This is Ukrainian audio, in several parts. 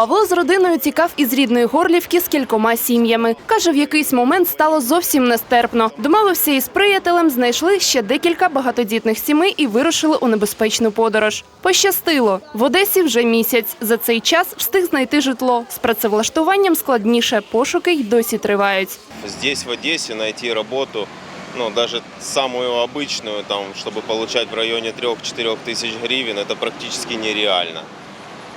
Павло з родиною тікав із рідної Горлівки з кількома сім'ями. Каже, в якийсь момент стало зовсім нестерпно. Домовився із приятелем, знайшли ще декілька багатодітних сімей і вирушили у небезпечну подорож. Пощастило. В Одесі вже місяць. За цей час встиг знайти житло. З працевлаштуванням складніше. Пошуки й досі тривають. здесь, в Одессе, найти работу, ну, даже самую обычную, там, чтобы получать в районе 3-4 тысяч гривен, это практически нереально.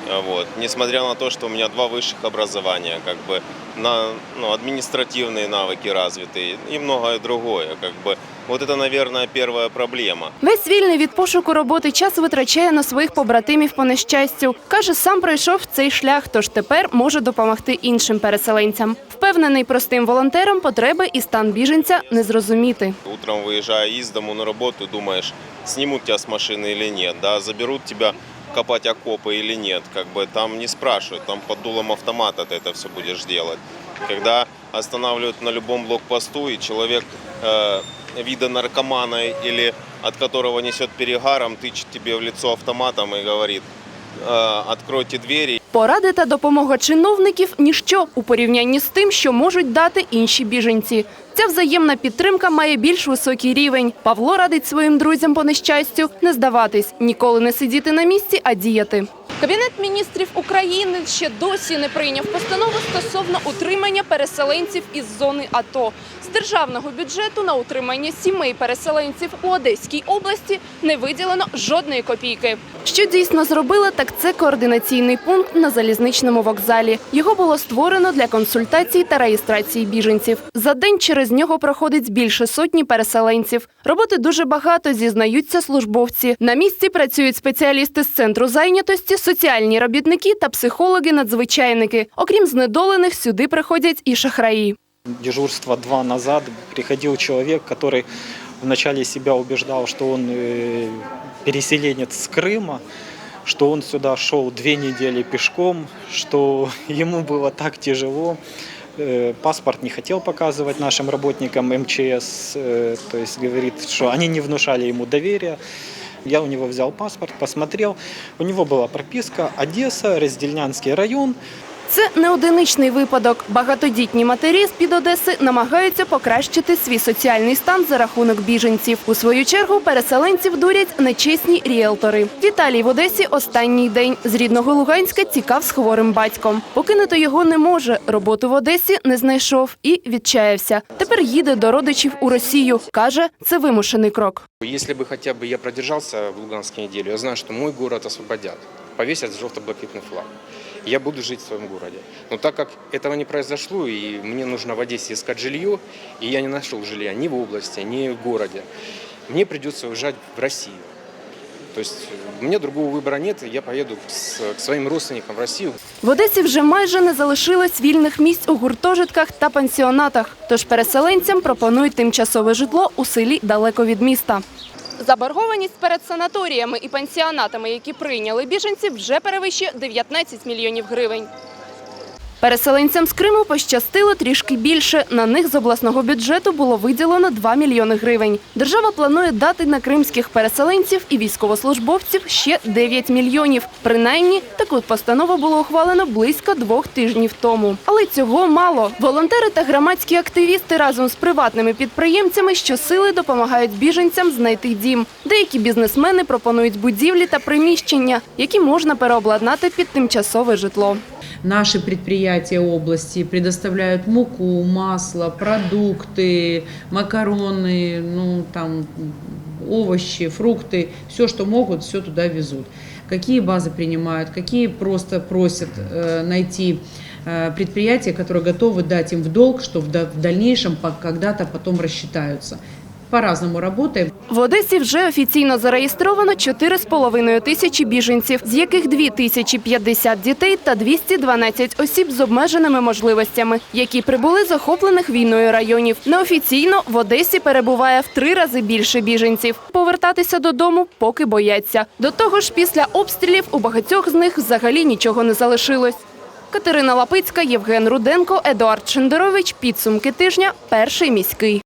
А Вот. Несмотря на то, что у меня два высших образования, как бы, на, ну, административные навыки развитые и многое другое. Как бы. Вот это, наверное, первая проблема. Весь вільний від пошуку роботи час витрачає на своїх побратимів по нещастю. Каже, сам пройшов цей шлях, тож тепер може допомогти іншим переселенцям. Впевнений простим волонтерам потреби і стан біженця не зрозуміти. Утром выезжая из дому на работу, думаешь, снимут тебя с машины или нет, да, заберут тебя копать окопы или нет, как бы там не спрашивают, там под дулом автомата ты это все будешь делать. Когда останавливают на любом блокпосту и человек э, вида наркомана или от которого несет перегаром, тычет тебе в лицо автоматом и говорит, э, двері. Поради та допомога чиновників ніщо у порівнянні з тим, що можуть дати інші біженці. Ця взаємна підтримка має більш високий рівень. Павло радить своїм друзям по нещастю не здаватись, ніколи не сидіти на місці, а діяти. Кабінет міністрів України ще досі не прийняв постанову стосовно утримання переселенців із зони АТО. З державного бюджету на утримання сімей переселенців у Одеській області не виділено жодної копійки. Що дійсно зробили, так це координаційний пункт на залізничному вокзалі. Його було створено для консультацій та реєстрації біженців. За день через нього проходить більше сотні переселенців. Роботи дуже багато, зізнаються службовці. На місці працюють спеціалісти з центру зайнятості, соціальні робітники та психологи-надзвичайники. Окрім знедолених, сюди приходять і шахраї. дежурства два назад приходил человек, который вначале себя убеждал, что он э, переселенец с Крыма, что он сюда шел две недели пешком, что ему было так тяжело. Э, Паспорт не хотел показывать нашим работникам МЧС, э, то есть говорит, что они не внушали ему доверия. Я у него взял паспорт, посмотрел. У него была прописка Одесса, Раздельнянский район. Це не одиничний випадок. Багатодітні матері з під Одеси намагаються покращити свій соціальний стан за рахунок біженців. У свою чергу переселенців дурять нечесні ріелтори. Віталій в Одесі останній день з рідного Луганська тікав з хворим батьком. Покинути його не може. Роботу в Одесі не знайшов і відчаявся. Тепер їде до родичів у Росію. каже, це вимушений крок. Если бы хотя бы я продержался в Луганске неделю, я знаю, что мой город освободят, повесят желто-блакитный флаг. Я буду жить в своем городе. Но так как этого не произошло, и мне нужно в Одессе искать жилье, и я не нашел жилья ни в области, ни в городе, мне придется уезжать в Россию. То есть у меня другого выбора нет, я поеду с- к своим родственникам в Россию. В Одесі вже майже не залишилось вільних місць у гуртожитках та пансіонатах. Тож переселенцям пропонують тимчасове житло у селі далеко від міста. Заборгованість перед санаторіями і пансіонатами, які прийняли біженців, вже перевищує 19 мільйонів гривень. Переселенцям з Криму пощастило трішки більше. На них з обласного бюджету було виділено 2 мільйони гривень. Держава планує дати на кримських переселенців і військовослужбовців ще 9 мільйонів. Принаймні, таку постанову було ухвалено близько двох тижнів тому. Але цього мало. Волонтери та громадські активісти разом з приватними підприємцями щосили допомагають біженцям знайти дім. Деякі бізнесмени пропонують будівлі та приміщення, які можна переобладнати під тимчасове житло. Наши предприятия области предоставляют муку, масло, продукты, макароны, ну там овощи, фрукты, все, что могут, все туда везут. Какие базы принимают, какие просто просят э, найти э, предприятия, которые готовы дать им в долг, что в, в дальнейшем когда-то потом рассчитаются. По-разному работаем. В Одесі вже офіційно зареєстровано 4,5 тисячі біженців, з яких 2 тисячі 50 дітей та 212 осіб з обмеженими можливостями, які прибули з охоплених війною районів. Неофіційно в Одесі перебуває в три рази більше біженців. Повертатися додому поки бояться. До того ж, після обстрілів у багатьох з них взагалі нічого не залишилось. Катерина Лапицька, Євген Руденко, Едуард Шендерович. Підсумки тижня. Перший міський.